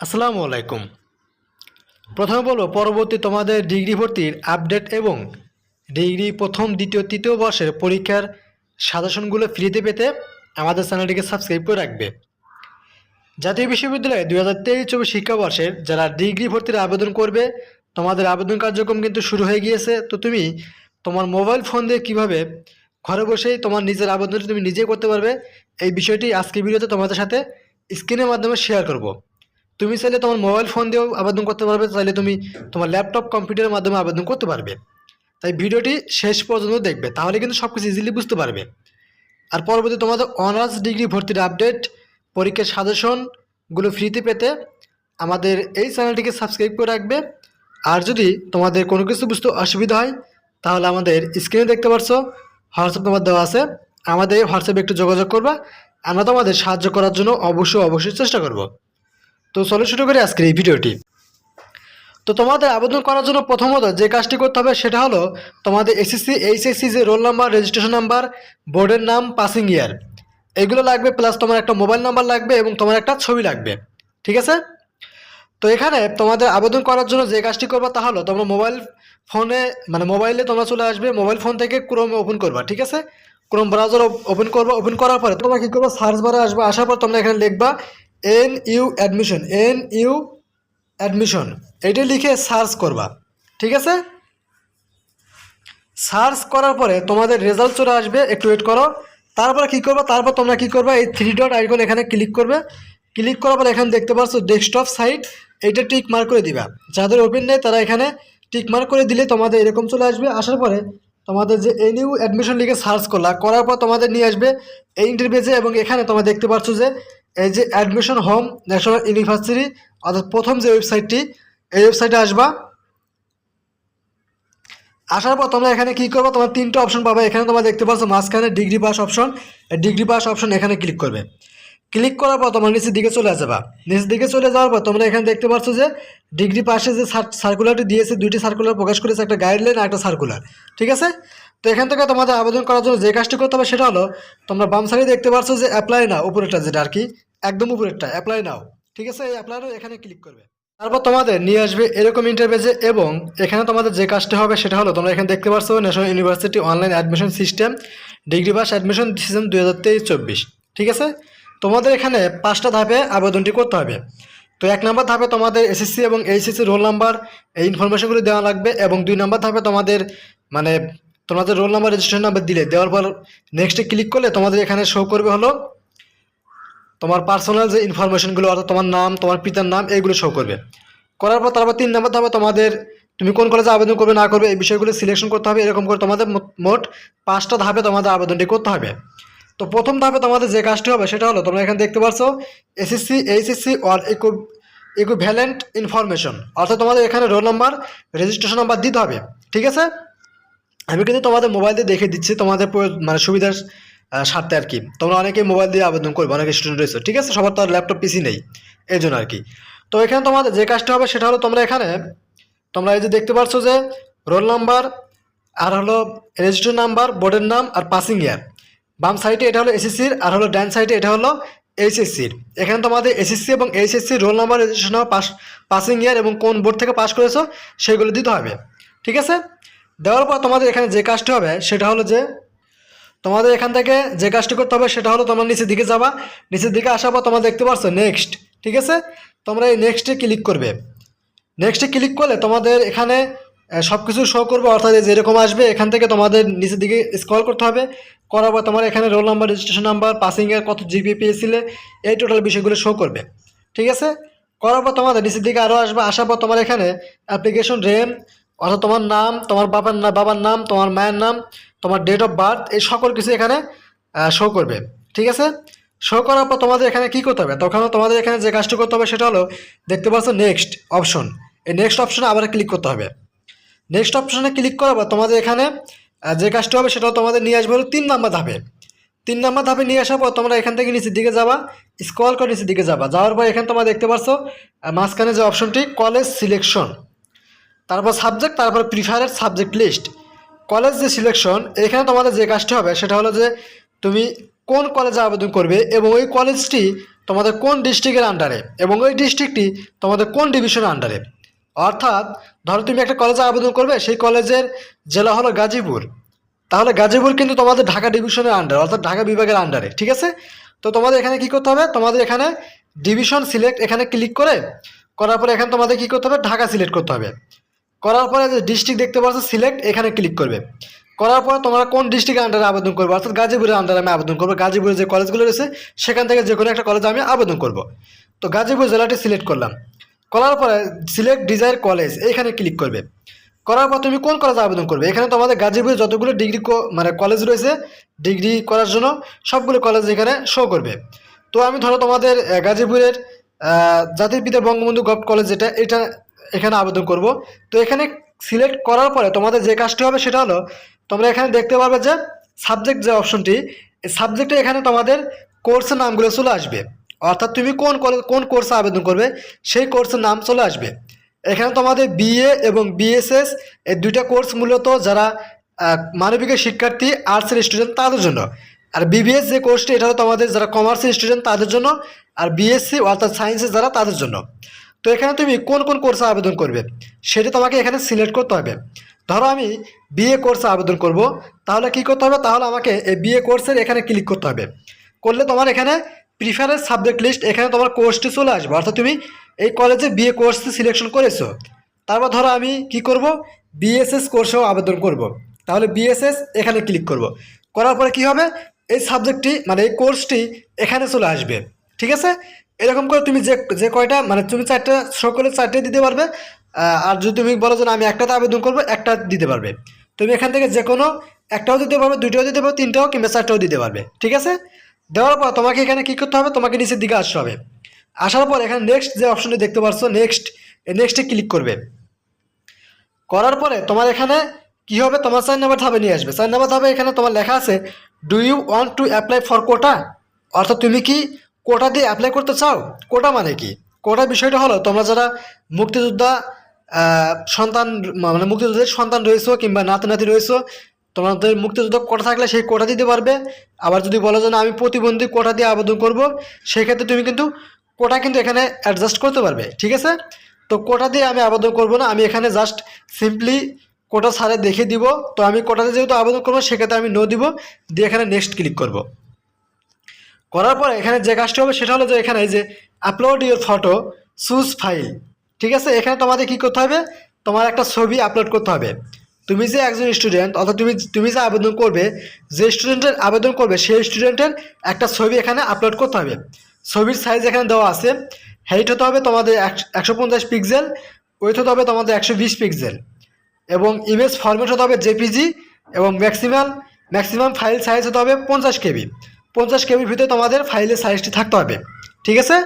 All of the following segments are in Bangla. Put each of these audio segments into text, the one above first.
আসসালামু আলাইকুম। প্রথমে বলব, পরবর্তী তোমাদের ডিগ্রি ভর্তির আপডেট এবং ডিগ্রি প্রথম, দ্বিতীয়, তৃতীয় বর্ষের পরীক্ষার সাজেশনগুলো ফ্রিতে পেতে আমাদের চ্যানেলটিকে সাবস্ক্রাইব করে রাখবে। জাতীয় বিশ্ববিদ্যালয়ে দুই হাজার তেইশ চব্বিশ শিক্ষাবর্ষের যারা ডিগ্রি ভর্তির আবেদন করবে, তোমাদের আবেদন কার্যক্রম কিন্তু শুরু হয়ে গিয়েছে। তো তুমি তোমার মোবাইল ফোন দিয়ে কীভাবে ঘরে বসেই তোমার নিজের আবেদনটি তুমি নিজেই করতে পারবে, এই বিষয়টি আজকে ভিডিওতে তোমাদের সাথে স্ক্রিনের মাধ্যমে শেয়ার করব। তুমি চাইলে তোমার মোবাইল ফোন দিয়েও আবেদন করতে পারবে, চাইলে তুমি তোমার ল্যাপটপ কম্পিউটারের মাধ্যমে আবেদন করতে পারবে। তাই ভিডিওটি শেষ পর্যন্ত দেখবে, তাহলে কিন্তু সব কিছু ইজিলি বুঝতে পারবে। আর পরবর্তী তোমাদের অনার্স ডিগ্রি ভর্তির আপডেট পরীক্ষার সাজেশনগুলো ফ্রিতে পেতে আমাদের এই চ্যানেলটিকে সাবস্ক্রাইব করে রাখবে। আর যদি তোমাদের কোনো কিছু বুঝতে অসুবিধা হয়, তাহলে আমাদের স্ক্রিনে দেখতে পারছ, হোয়াটসঅ্যাপ নাম্বার দেওয়া আছে। আমাদের হোয়াটসঅ্যাপে একটু যোগাযোগ করবা, আমরা তোমাদের সাহায্য করার জন্য অবশ্যই অবশ্যই চেষ্টা করব। তো চলো শুরু করি আজকের এই ভিডিওটি। তো তোমাদের আবেদন করার জন্য প্রথমত যে কাজটি করতে হবে সেটা হলো তোমাদের এসএসসি এইচএসসি যে রোল নাম্বার রেজিস্ট্রেশন নাম্বার বোর্ডের নাম পাসিং ইয়ার এগুলো লাগবে প্লাস তোমার একটা মোবাইল নাম্বার লাগবে এবং তোমার একটা ছবি লাগবে। ঠিক আছে? তো এখানে তোমাদের আবেদন করার জন্য যে কাজটি করবা তা হলো তোমরা মোবাইল ফোনে মানে মোবাইলে তোমরা চলে আসবে মোবাইল ফোন থেকে ক্রোম ওপেন করবা, ঠিক আছে? ক্রোম ব্রাউজার ওপেন করবা ওপেন করার পরে তোমরা কী করবা? সার্চ বারে আসবে, আসার পর তোমরা এখানে লিখবা N U admission N U admission এটা লিখে সার্চ করবা, ঠিক আছে? সার্চ করার পরে তোমাদের রেজাল্ট চলে আসবে, একটু ওয়েট করো। তারপরে কী করবা? তারপর তোমরা কী করবা? এই থ্রি ডট আইকন এখানে ক্লিক করবে। ক্লিক করার পরে এখানে দেখতে পাচ্ছ ডেস্কটপ সাইট এইটা টিক মার্ক করে দিবা। যাদের ওপেন নেই, তারা এখানে টিক মার্ক করে দিলে তোমাদের এরকম চলে আসবে। আসার পরে তোমাদের যে এনইউ অ্যাডমিশন লিখে সার্চ করলা, করার পর তোমাদের নিয়ে আসবে এই ইন্টারভিউজে এবং এখানে তোমরা দেখতে পাচ্ছ যে এই যে অ্যাডমিশন হোম ন্যাশনাল ইউনিভার্সিটি অর্থাৎ প্রথম যে ওয়েবসাইটটি এই ওয়েবসাইটে আসবা। আসার পর তোমরা এখানে কী করবে? তোমার তিনটা অপশন পাবে। এখানে তোমরা দেখতে পাচ্ছ মাঝখানে degree pass option degree pass option এখানে ক্লিক করবে। ক্লিক করার পর তোমার নিচের দিকে চলে যাবা। নিচের দিকে চলে যাওয়ার পর তোমরা এখানে দেখতে পাচ্ছ যে ডিগ্রি পাশে যে সার্কুলারটি দিয়েছে, দুইটি সার্কুলার প্রকাশ করেছে, একটা গাইডলাইন আর একটা সার্কুলার ঠিক আছে? তো এখান থেকে তোমাদের আবেদন করার জন্য যে কাজটি করতে হবে সেটা হলো, তোমরা বাম সাইডে দেখতে পাচ্ছ যে অ্যাপ্লাই নাও উপরেরটা যেটা আর কি, একদম উপরেরটা অ্যাপ্লাই নাও ঠিক আছে? এই অ্যাপ্লাই নাও এখানে ক্লিক করবে। তারপর তোমাদের নিয়ে আসবে এরকম ইন্টারভেজে এবং এখানে তোমাদের যে কাজটি হবে সেটা হলো, তোমরা এখানে দেখতে পাচ্ছ National University online admission system degree pass admission season দু হাজার তেইশ চব্বিশ, ঠিক আছে? তোমাদের এখানে পাঁচটা ধাপে আবেদনটি করতে হবে। তো এক নম্বর ধাপে তোমাদের এসএসসি এবং এইচএসসি রোল নাম্বার এই ইনফরমেশনগুলো দেওয়া লাগবে এবং দুই নম্বর ধাপে তোমাদের মানে তোমাদের রোল নাম্বার রেজিস্ট্রেশন নাম্বার দিলে। দেওয়ার পর নেক্সটে ক্লিক করলে তোমাদের এখানে শো করবে হলো তোমার পার্সোনাল যে ইনফরমেশনগুলো অর্থাৎ তোমার নাম, তোমার পিতার নাম এইগুলো শো করবে। করার পর তারপর তিন নম্বর ধাপে তোমাদের তুমি কোন কলেজে আবেদন করবে, না করবে, এই বিষয়গুলো সিলেকশন করতে হবে। এরকম করে তোমাদের মোট- পাঁচটা ধাপে তোমাদের আবেদনটি করতে হবে। তো প্রথম ধাপে তোমাদের যে কাজটি হবে, সেটা হলো তোমরা এখানে দেখতে পাচ্ছ SSC HSC or eco equivalent information অর্থাৎ তোমাদের এখানে রোল নাম্বার রেজিস্ট্রেশন নাম্বার দিতে হবে। ঠিক আছে? আমি কিন্তু তোমাদের মোবাইল দিয়ে দেখে দিচ্ছি, তোমাদের মানে সুবিধার স্বার্থে আর কি। তোমরা অনেকে মোবাইল দিয়ে আবেদন করবে, অনেক স্টুডেন্ট রয়েছে, ঠিক আছে? সবার তো আর ল্যাপটপ পিসি নেই, এই জন্য আর কি। তো এখানে তোমাদের যে কাজটা হবে সেটা হলো তোমরা এখানে, তোমরা এই যে দেখতে পাচ্ছ যে রোল নাম্বার আর হলো রেজিস্ট্রেশন নাম্বার বোর্ডের নাম, আর পাসিং ইয়ার বাম সাইডে এটা হলো এসএসসির আর হলো ডান সাইডে এটা হলো এইচএসসির এখানে তোমাদের এসএসসি এবং HSC roll number registration pass passing year এবং কোন বোর্ড থেকে পাস করেছ, সেগুলো দিতে হবে, ঠিক আছে? দেওয়ার পর তোমাদের এখানে যে কাজটি হবে, সেটা হলো যে তোমাদের এখান থেকে যে কাজটি করতে হবে, সেটা হলো তোমার নিচের দিকে যাবা। নিচের দিকে আসার পর তোমরা দেখতে পাচ্ছ নেক্সট ঠিক আছে? তোমরা এই নেক্সটে ক্লিক করবে। নেক্সটে ক্লিক করলে তোমাদের এখানে সব কিছু শো করবে, অর্থাৎ যেরকম আসবে, এখান থেকে তোমাদের নিচের দিকে স্ক্রল করতে হবে। করার পর তোমার এখানে রোল নাম্বার রেজিস্ট্রেশন নাম্বার পাসিংয়ের কত জিপি পেয়েছিলে, এই টোটাল বিষয়গুলো শো করবে। ঠিক আছে? করার পর তোমাদের নিচের দিকে আরও আসবে, আসার পর তোমার এখানে অ্যাপ্লিকেশন রেম অর্থাৎ তোমার নাম, তোমার বাবার না, বাবার নাম, তোমার মায়ের নাম, তোমার ডেট অফ বার্থ এই সকল কিছু এখানে শো করবে। ঠিক আছে? শো করার পর তোমাদের এখানে কী করতে হবে? তখন তোমাদের এখানে যে কাজটি করতে হবে সেটা হলো, দেখতে পাচ্ছ নেক্সট অপশন এই নেক্সট অপশনে আবার ক্লিক করতে হবে। নেক্সট অপশনে ক্লিক করার পর তোমাদের এখানে যে কাজটি হবে সেটা তোমাদের নিয়ে আসবে হলো তিন নাম্বার ধাপে। তিন নাম্বার ধাপে নিয়ে আসার পর তোমরা এখান থেকে নিচের দিকে যাবা স্ক্রল করে নিচের দিকে যাবা। যাওয়ার পর এখানে তোমরা দেখতে পাচ্ছ মাঝখানে যে অপশনটি কলেজ সিলেকশন তারপর সাবজেক্ট তারপর প্রিফারেড সাবজেক্ট লিস্ট কলেজ যে সিলেকশন এখানে তোমাদের যে কাজটি হবে, সেটা হলো যে তুমি কোন কলেজে আবেদন করবে এবং ওই কলেজটি তোমাদের কোন ডিস্ট্রিক্টের আন্ডারে এবং ওই ডিস্ট্রিক্টটি তোমাদের কোন ডিভিশনের আন্ডারে অর্থাৎ ধরো তুমি একটা কলেজে আবেদন করবে, সেই কলেজের জেলা হলো গাজীপুর। তাহলে গাজীপুর কিন্তু তোমাদের ঢাকা ডিভিশনের আন্ডারে অর্থাৎ ঢাকা বিভাগের আন্ডারে ঠিক আছে? তো তোমাদের এখানে কি করতে হবে? তোমাদের এখানে ডিভিশন সিলেক্ট এখানে ক্লিক করে, করার পরে এখানে তোমাদের কি করতে হবে? ঢাকা সিলেক্ট করতে হবে। করার পরে যে ডিস্ট্রিক্ট দেখতে পাচ্ছ সিলেক্ট এখানে ক্লিক করবে। করার পরে তোমরা কোন ডিস্ট্রিক্টের আন্ডারে আবেদন করবে? অর্থাৎ গাজীপুরের আন্ডারে আমি আবেদন করব। গাজীপুরের যে কলেজগুলো রয়েছে, সেখান থেকে যে কোনো একটা কলেজে আমি আবেদন করব। তো গাজীপুর জেলাটি সিলেক্ট করলাম। করার পরে সিলেক্ট ডিজায়ার কলেজ এইখানে ক্লিক করবে। করার পর তুমি কোন কলেজে আবেদন করবে? এখানে তোমাদের গাজীপুরে যতগুলো ডিগ্রি মানে কলেজ রয়েছে ডিগ্রি করার জন্য সবগুলো কলেজ এখানে শো করবে। তো আমি ধরো তোমাদের গাজীপুরের জাতির পিতা বঙ্গবন্ধু গভ কলেজ যেটা, এটা এখানে আবেদন করব। তো এখানে সিলেক্ট করার পরে তোমাদের যে কাজটি হবে সেটা হলো, তোমরা এখানে দেখতে পারবে যে সাবজেক্ট যে অপশনটি এই সাবজেক্টে এখানে তোমাদের কোর্সের নামগুলো চলে আসবে। অর্থাৎ তুমি কোন কোন কোর্সে আবেদন করবে, সেই কোর্সের নাম চলে আসবে। এখানে তোমাদের বিএ এবং বিএসএস এই দুইটা কোর্স মূলত যারা মানবিকের শিক্ষার্থী আর্টসের স্টুডেন্ট তাদের জন্য। আর বিবিএস যে কোর্সটি এটা তোমাদের যারা কমার্সের স্টুডেন্ট তাদের জন্য, আর বিএসসি অর্থাৎ সায়েন্সের যারা তাদের জন্য। তো এখানে তুমি কোন কোন কোর্সে আবেদন করবে? সেটা তোমাকে এখানে সিলেক্ট করতে হবে। ধরো আমি বিএ কোর্সে আবেদন করব। তাহলে কি করতে হবে? তাহলে আমাকে এই বিএ কোর্সের এখানে ক্লিক করতে হবে। করলে তোমার এখানে প্রিফারেন্স সাবজেক্ট লিস্ট এখানে তোমার কোর্সটি চলে আসবে। অর্থাৎ তুমি এই কলেজে বিএ কোর্সটি সিলেকশন করেছ। তারপর ধরো আমি কি করব? বিএসএস কোর্সেও আবেদন করব। তাহলে বিএসএস এখানে ক্লিক করব। করার পরে কি হবে? এই সাবজেক্টটি মানে এই কোর্সটি এখানে চলে আসবে। ঠিক আছে? এরকম করে তুমি যে যে কয়টা মানে তুমি চারটে, সকলে চারটে দিতে পারবে আর যদি তুমি বলো যে আমি একটাতে আবেদন করব, একটা দিতে পারবে। তুমি এখান থেকে যে কোনো একটাও দিতে পারবে, দুইটাও দিতে পারবে, তিনটাও কিংবা চারটাও দিতে পারবে, ঠিক আছে? দেওয়ার পর তোমাকে এখানে কী করতে হবে? তোমাকে নিচের দিকে আসতে হবে। আসার পর এখানে নেক্সট যে অপশনটি দেখতে পাচ্ছ নেক্সট নেক্সটে ক্লিক করবে। করার পরে তোমার এখানে কি হবে? তোমার চার নাম্বার ধাপে নিয়ে আসবে। চার নাম্বার ধাপে এখানে তোমার লেখা আছে do you want to apply for quota অর্থাৎ তুমি কি কোটা দিয়ে অ্যাপ্লাই করতে চাও? কোটা মানে কি? কোটা বিষয়টা হলো, তোমরা যারা মুক্তিযোদ্ধা সন্তান মানে মুক্তিযোদ্ধাদের সন্তান রয়েছো কিংবা নাতি নাতি রয়েছো, তোমাদের মুক্তিযুদ্ধ কোটা থাকলে সেই কোটা দিতে পারবে। আবার যদি বলো যে না, আমি প্রতিবন্ধী কোটা দিয়ে আবেদন করব, সেক্ষেত্রে তুমি কিন্তু কোটা কিন্তু এখানে অ্যাডজাস্ট করতে পারবে, ঠিক আছে? তো কোটা দিয়ে আমি আবেদন করব না, আমি এখানে জাস্ট সিম্পলি কোটা সারে দেখে দিব। তো আমি কোটাতে যেহেতু আবেদন করব, সেক্ষেত্রে আমি নো দিব, দিয়ে এখানে নেক্সট ক্লিক করব। করার পর এখানে যে কাজটি হবে সেটা হলো যে এখানে যে upload your photo choose file ঠিক আছে? এখানে তোমাদের কি করতে হবে? তোমার একটা ছবি আপলোড করতে হবে। তুমি যে একজন স্টুডেন্ট অর্থাৎ তুমি তুমি যে আবেদন করবে, যে স্টুডেন্টের আবেদন করবে, সেই স্টুডেন্টের একটা ছবি এখানে আপলোড করতে হবে। ছবির সাইজ এখানে দেওয়া আছে। হাইট হতে হবে তোমাদের একশো পঞ্চাশ পিক্সেল ওয়েথ হতে হবে তোমাদের একশো বিশ পিক্সেল এবং ইমেজ ফরম্যাট হতে হবে জেপিজি এবং ম্যাক্সিমাম ম্যাক্সিমাম ফাইল সাইজ হতে হবে পঞ্চাশ কেবি পঞ্চাশ কেবির ভিতরে তোমাদের ফাইলের সাইজটি থাকতে হবে, ঠিক আছে?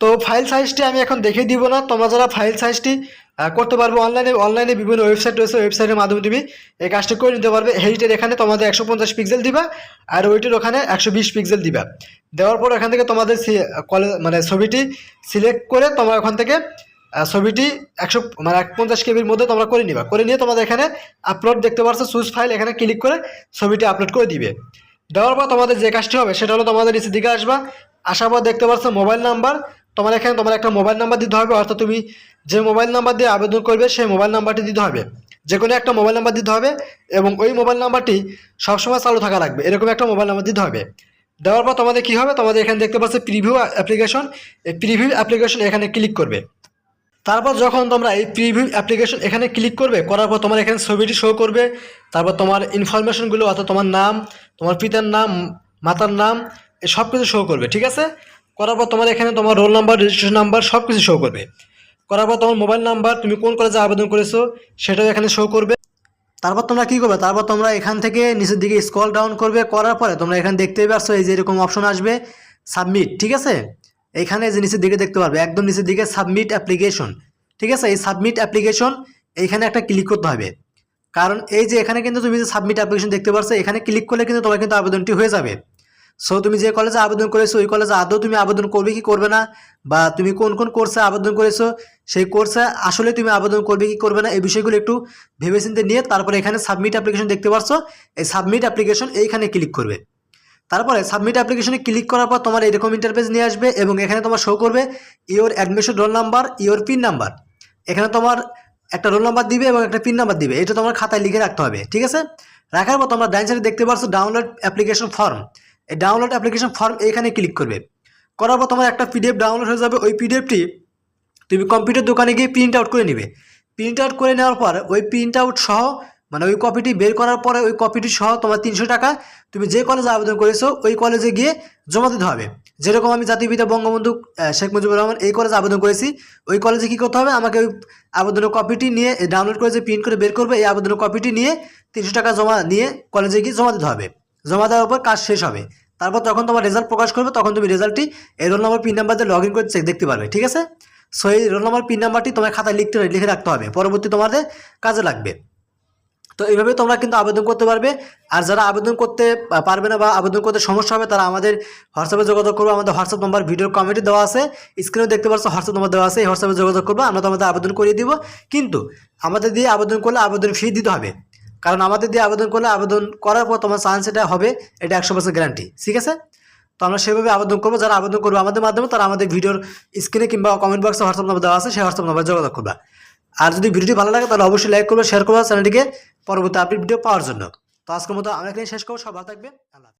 তো ফাইল সাইজটি আমি এখন দেখে দিব না, তোমরা যারা ফাইল সাইজটি করতে পারবে অনলাইনে অনলাইনে বিভিন্ন ওয়েবসাইট রয়েছে ওয়েবসাইটের মাধ্যমে তুমি এই কাজটি করে নিতে পারবে। হেইটের এখানে তোমাদের একশো পঞ্চাশ পিক্সেল দিবা আর ওইটির ওখানে একশো বিশ পিক্সেল দিবা। দেওয়ার পর এখান থেকে তোমাদের কলেজ মানে ছবিটি সিলেক্ট করে তোমরা ওখান থেকে ছবিটি একশো মানে এক পঞ্চাশ কেবির মধ্যে তোমরা করে নিবা। করে নিয়ে তোমাদের এখানে আপলোড দেখতে পারছ চুজ ফাইল এখানে ক্লিক করে ছবিটি আপলোড করে দিবে। দেওয়ার পর তোমাদের যে কাজটি হবে, সেটা হলো তোমাদের নিচের দিকে আসবা। আসার পর দেখতে পাচ্ছ মোবাইল নাম্বার তোমার এখানে তোমার একটা মোবাইল নাম্বার দিতে হবে, অর্থাৎ তুমি যে মোবাইল নাম্বার দিয়ে আবেদন করবে, সেই মোবাইল নাম্বারটি দিতে হবে। যে কোনো একটা মোবাইল নাম্বার দিতে হবে এবং ওই মোবাইল নাম্বারটি সবসময় চালু থাকা লাগবে, এরকম একটা মোবাইল নাম্বার দিতে হবে। দেওয়ার পর তোমাদের কী হবে? তোমাদের এখানে দেখতে পাচ্ছ প্রিভিউ অ্যাপ্লিকেশন এই প্রিভিউ অ্যাপ্লিকেশন এখানে ক্লিক করবে। তারপর যখন তোমরা এই প্রিভিউ অ্যাপ্লিকেশন এখানে ক্লিক করবে, করার পর তোমার এখানে ছবিটি শো করবে, তারপর তোমার ইনফরমেশনগুলো অর্থাৎ তোমার নাম, তোমার পিতার নাম, মাতার নাম সব কিছু শো করবে, ঠিক আছে? করার পর তোমার এখানে তোমার রোল নাম্বার রেজিস্ট্রেশন নাম্বার সব কিছু শো করবে। করার পর তোমার মোবাইল নাম্বার তুমি কোন কলেজে আবেদন করেছ, সেটাও এখানে শো করবে। তারপর তোমরা কী করবে? তারপর তোমরা এখান থেকে নিচের দিকে স্কল ডাউন করবে, করার পরে তোমরা এখানে দেখতেই পারছ, এই যে এরকম অপশন আসবে সাবমিট ঠিক আছে? এইখানে যে নিচের দিকে দেখতে পারবে, একদম নিচের দিকে সাবমিট অ্যাপ্লিকেশন ঠিক আছে? এই সাবমিট অ্যাপ্লিকেশন এইখানে একটা ক্লিক করতে হবে। কারণ এই যে এখানে কিন্তু তুমি যে সাবমিট অ্যাপ্লিকেশন দেখতে পারছ, এখানে ক্লিক করলে কিন্তু তোমার কিন্তু আবেদনটি হয়ে যাবে। সো তুমি যে কলেজে আবেদন করেছ, ওই কলেজে আদৌ তুমি আবেদন করবে কি করবে না? বা তুমি কোন কোন কোর্সে আবেদন করেছ? সেই কোর্সে আসলে তুমি আবেদন করবে কি করবে না? এই বিষয়গুলো একটু ভেবেচিন্তে নিয়ে তারপরে এখানে সাবমিট অ্যাপ্লিকেশন দেখতে পারছ। এই সাবমিট অ্যাপ্লিকেশন এইখানে ক্লিক করবে। তারপরে সাবমিট অ্যাপ্লিকেশনে ক্লিক করার পর তোমার এরকম ইন্টারফেস নিয়ে আসবে এবং এখানে তোমার শো করবে your admission roll number your pin number এখানে তোমার একটা রোল নাম্বার দিবে এবং একটা পিন নাম্বার দিবে। এটা তোমার খাতায় লিখে রাখতে হবে, ঠিক আছে? রাখার পর তোমরা ডাইন সাইডে দেখতে পাচ্ছ ডাউনলোড অ্যাপ্লিকেশন ফর্ম এই ডাউনলোড অ্যাপ্লিকেশন ফর্ম এখানে ক্লিক করবে। করার পর তোমার একটা পিডিএফ ডাউনলোড হয়ে যাবে। ওই পিডিএফটি তুমি কম্পিউটার দোকানে গিয়ে প্রিন্ট আউট করে নিবে। প্রিন্ট আউট করে নেওয়ার পর ওই প্রিন্ট আউট সহ মানে ওই কপিটি বের করার পরে ওই কপিটি সহ তোমার তিনশো টাকা তুমি যে কলেজে আবেদন করেছ, ওই কলেজে গিয়ে জমা দিতে হবে। যেরকম আমি জাতীয় বঙ্গবন্ধু শেখ মুজিবুর রহমান এই কলেজে আবেদন করেছি, ওই কলেজে কী করতে হবে? আমাকে ওই আবেদনের কপিটি নিয়ে ডাউনলোড করে যে প্রিন্ট করে বের করবে, এই আবেদনের কপিটি নিয়ে তিনশো টাকা জমা নিয়ে কলেজে গিয়ে জমা দিতে হবে। জমা দেওয়ার পর কাজ শেষ হবে। তারপর তখন তোমার রেজাল্ট প্রকাশ করবে, তখন তুমি রেজাল্টটি এই রোল নম্বর পিন নাম্বার দিয়ে লগ ইন করে দেখতে পারবে, ঠিক আছে? সো এই রোল নম্বর পিন নাম্বারটি তোমার খাতায় লিখতে, লিখে রাখতে হবে। পরবর্তী তোমাদের কাজে লাগবে। তো এইভাবে তোমরা কিন্তু আবেদন করতে পারবে। আর যারা আবেদন করতে পারবে না বা আবেদন করতে সমস্যা হবে, তারা আমাদের হোয়াটসঅ্যাপে যোগাযোগ করবে। আমাদের হোয়াটসঅ্যাপ নম্বর ভিডিওর কমেন্টে দেওয়া আছে। স্ক্রিনে দেখতে পাচ্ছ হোয়াটসঅ্যাপ নম্বর দেওয়া আছে। এই হোয়াটসঅ্যাপে যোগাযোগ করবে, আমরা তোমাদের আবেদন করিয়ে দিব। কিন্তু আমাদের দিয়ে আবেদন করলে আবেদন ফি দিতে হবে। কারণ আমাদের দিয়ে আবেদন করলে আবেদন করার পর তোমার চান্স এটা হবে, এটা একশো পার্সেন্ট গ্যারান্টি ঠিক আছে? তো আমরা সেভাবে আবেদন করব। যারা আবেদন করবে আমাদের মাধ্যমে, তারা আমাদের ভিডিওর স্ক্রিনে কিংবা কমেন্ট বক্সে হোয়াটসঅ্যাপ নম্বর দেওয়া আছে, সেই হোয়াটসঅ্যাপ নম্বরে যোগাযোগ করবে। আর যদি ভিডিওটি ভালো লাগে, তাহলে অবশ্যই লাইক করবে শেয়ার করবে চ্যানেলটিকে পরবর্তী আপডেট ভিডিও পাওয়ার জন্য। তো আজকের মতো আমরা এখানে শেষ করব। সব ভালো থাকবে আল্লাহ।